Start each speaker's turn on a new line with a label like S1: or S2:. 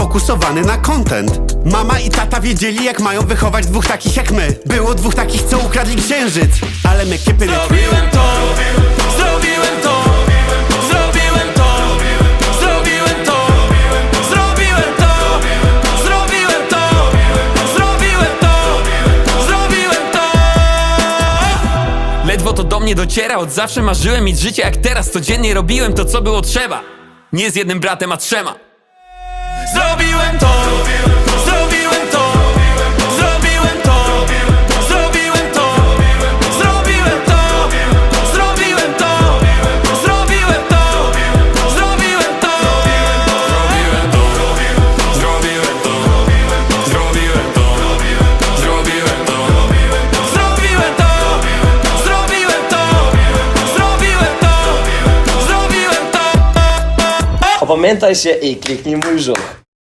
S1: sfokusowany na content. Mama i tata wiedzieli, jak mają wychować dwóch takich jak my. Było dwóch takich, co ukradli księżyc, ale my real.
S2: Zrobiłem to, zrobiłem to, zrobiłem to, zrobiłem to, zrobiłem to, zrobiłem to, zrobiłem to, zrobiłem to. Ledwo to do mnie dociera, od zawsze marzyłem mieć życie jak teraz, codziennie robiłem to, co było trzeba. Nie z jednym bratem, a trzema.
S3: Opamiętaj się i kliknij mój.